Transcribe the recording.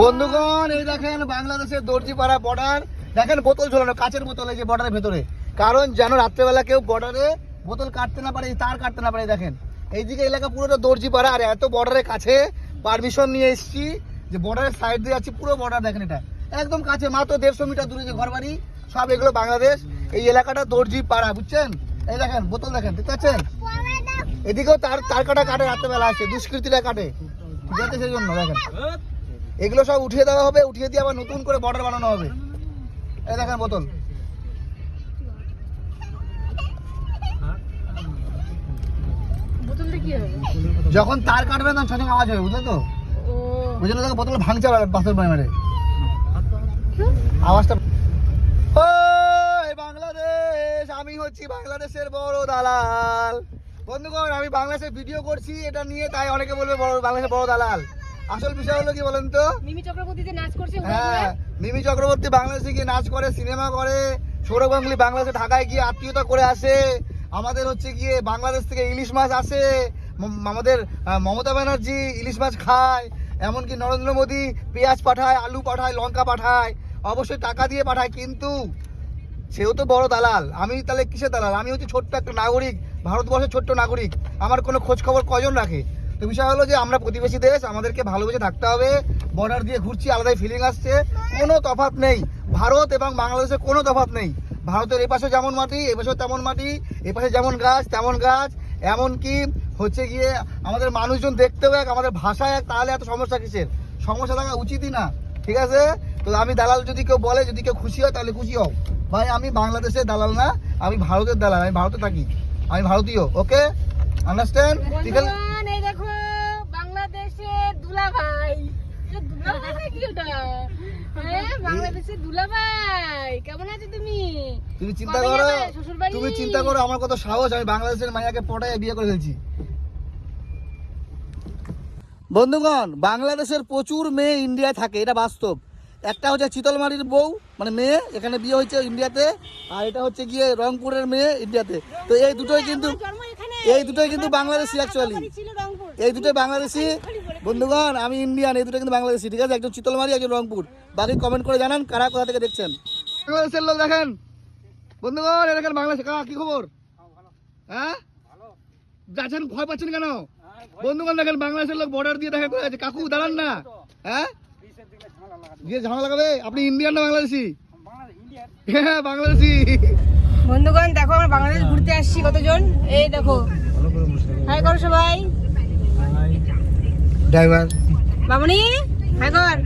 বন্ধুগণ এই দেখেন বাংলাদেশের দর্জিপাড়া বর্ডার দেখেন বোতল ঝোলানো, কাচের বোতল এই যে বর্ডারের ভেতরে। কারণ যেন রাত্রেবেলা কেউ বর্ডারে বোতল কাটতে না পারে তার কাটতে না পারে দেখেন। এইদিকে এলাকা পুরোটা দর্জিপাড়া, আর এত বর্ডারের কাছে পারমিশন নিয়ে এসেছি যে বর্ডারের সাইড দিয়ে যাচ্ছি, পুরো বর্ডার দেখেন এটা। একদম কাছে, মাত্র দেড়শো মিটার দূরে যে ঘর বাড়ি সব এগুলো বাংলাদেশ। এই এলাকাটা দর্জি পাড়া বুঝছেন? এই দেখেন, বোতল দেখেন, দেখতে পাচ্ছেন? এদিকেও তার তার কাটা কাটে রাত্রেবেলা আসে দুষ্কৃতীরা কাটে। যাতে সেই জন্য দেখেন। এগুলো সব উঠিয়ে দেওয়া হবে উঠিয়ে দিয়ে আবার নতুন করে বর্ডার বানানো হবে। এই দেখেন বোতল। যখন তার কাটবে তখন সঠিক আওয়াজ হবে বুঝলে তো? ওই জন্য দেখো বোতল ভাঙছে বাসের মেরে মেরে। আওয়াজটা বাংলাদেশ আমি হচ্ছি বাংলাদেশের বড় দালাল। বন্ধুগণ আমি বাংলাদেশে ভিডিও করছি এটা নিয়ে তাই অনেকে বলবে বড় বাংলাদেশের বড় দালাল। আসল বিষয় হলো কি বলেন তো? মিমি চক্রবর্তী যে নাচ করছে হ্যাঁ মিমি চক্রবর্তী বাংলাদেশে গিয়ে নাচ করে সিনেমা করে। সৌরভ গাঙ্গুলি বাংলাদেশে ঢাকায় গিয়ে আত্মীয়তা করে আসে। আমাদের হচ্ছে গিয়ে বাংলাদেশ থেকে ইলিশ মাছ আসে। আমাদের মমতা ব্যানার্জি ইলিশ মাছ খায়। এমনকি নরেন্দ্র মোদী পেঁয়াজ পাঠায় আলু পাঠায় লঙ্কা পাঠায়। অবশ্যই টাকা দিয়ে পাঠায় কিন্তু সেও তো বড় দালাল। আমি তাহলে কিসের দালাল? আমি হচ্ছে ছোট্ট একটা নাগরিক। ভারতবর্ষের ছোট্ট নাগরিক, আমার কোনো খোঁজ খবর কজন রাখে? তো বিষয় হলো যে, আমরা প্রতিবেশী দেশ, আমাদেরকে ভালোবেসে থাকতে হবে বর্ডার দিয়ে ঘুরছি, আলাদাই ফিলিং আসছে, কোনো তফাৎ নেই। ভারত এবং বাংলাদেশের কোনো তফাৎ নেই। ভারতের এপাশে যেমন মাটি এপাশে তেমন মাটি, এপাশে যেমন গাছ, তেমন গাছ, এমনকি হচ্ছে গিয়ে আমাদের মানুষজন দেখতেও এক, আমাদের ভাষা এক, তাহলে এত সমস্যা কিসের? সমস্যা থাকা উচিতই না, ঠিক আছে? তো আমি দালাল যদি কেউ বলে, যদি কেউ খুশি হয়, তাহলে খুশি হও। ভাই, আমি বাংলাদেশের দালাল না, আমি ভারতের দালাল, আমি ভারতে থাকি। আমি ভারতীয় ওকে আন্ডারস্ট্যান্ড ঠিক আছে এই দেখো বাংলাদেশের দুলাভাই। তুমি? তুমি চিন্তা করো তুমি চিন্তা করো আমার কত সাহস আমি বাংলাদেশের মাইয়াকে পটায় বিয়ে করে ফেলছি। বন্ধুগণ বাংলাদেশের প্রচুর মেয়ে ইন্ডিয়ায় থাকে এটা বাস্তব। একটা হচ্ছে চিতলমারির বউ মানে মেয়ে এখানে বিয়ে হয়েছে ইন্ডিয়াতে আর এটা হচ্ছে গিয়ে রংপুরের মেয়ে ইন্ডিয়াতে। তো এই দুটোই কিন্তু এই দুটোই কিন্তু বাংলাদেশি অ্যাকচুয়ালি এই দুটোই বাংলাদেশি। বন্ধুগণ আমি ইন্ডিয়ান এই দুটো কিন্তু বাংলাদেশি ঠিক আছে? একজন চিতলমারি একজন রংপুর। বাকি কমেন্ট করে জানান কারা কোথা থেকে দেখছেন। বাংলাদেশের লোক দেখেন। বন্ধুগণ এ দেখেন বাংলাদেশে? কাকা কি খবর? হ্যাঁ? যাচ্ছেন ভয় পাচ্ছেন কেন? বন্ধুগণ দেখেন বাংলাদেশের লোক বর্ডার দিয়ে দেখেন কাকু দাঁড়ান না। হ্যাঁ? দিয়ে ঝামেলা লাগাবে আপনি ইন্ডিয়ান না বাংলাদেশি? হ্যাঁ বাংলাদেশি। বন্ধুগণ দেখো আমরা বাংলাদেশ ঘুরতে আসছি কতজন? এই দেখো। হাই কর সবাই। ড্রাইভার বাবুনি হাই কর।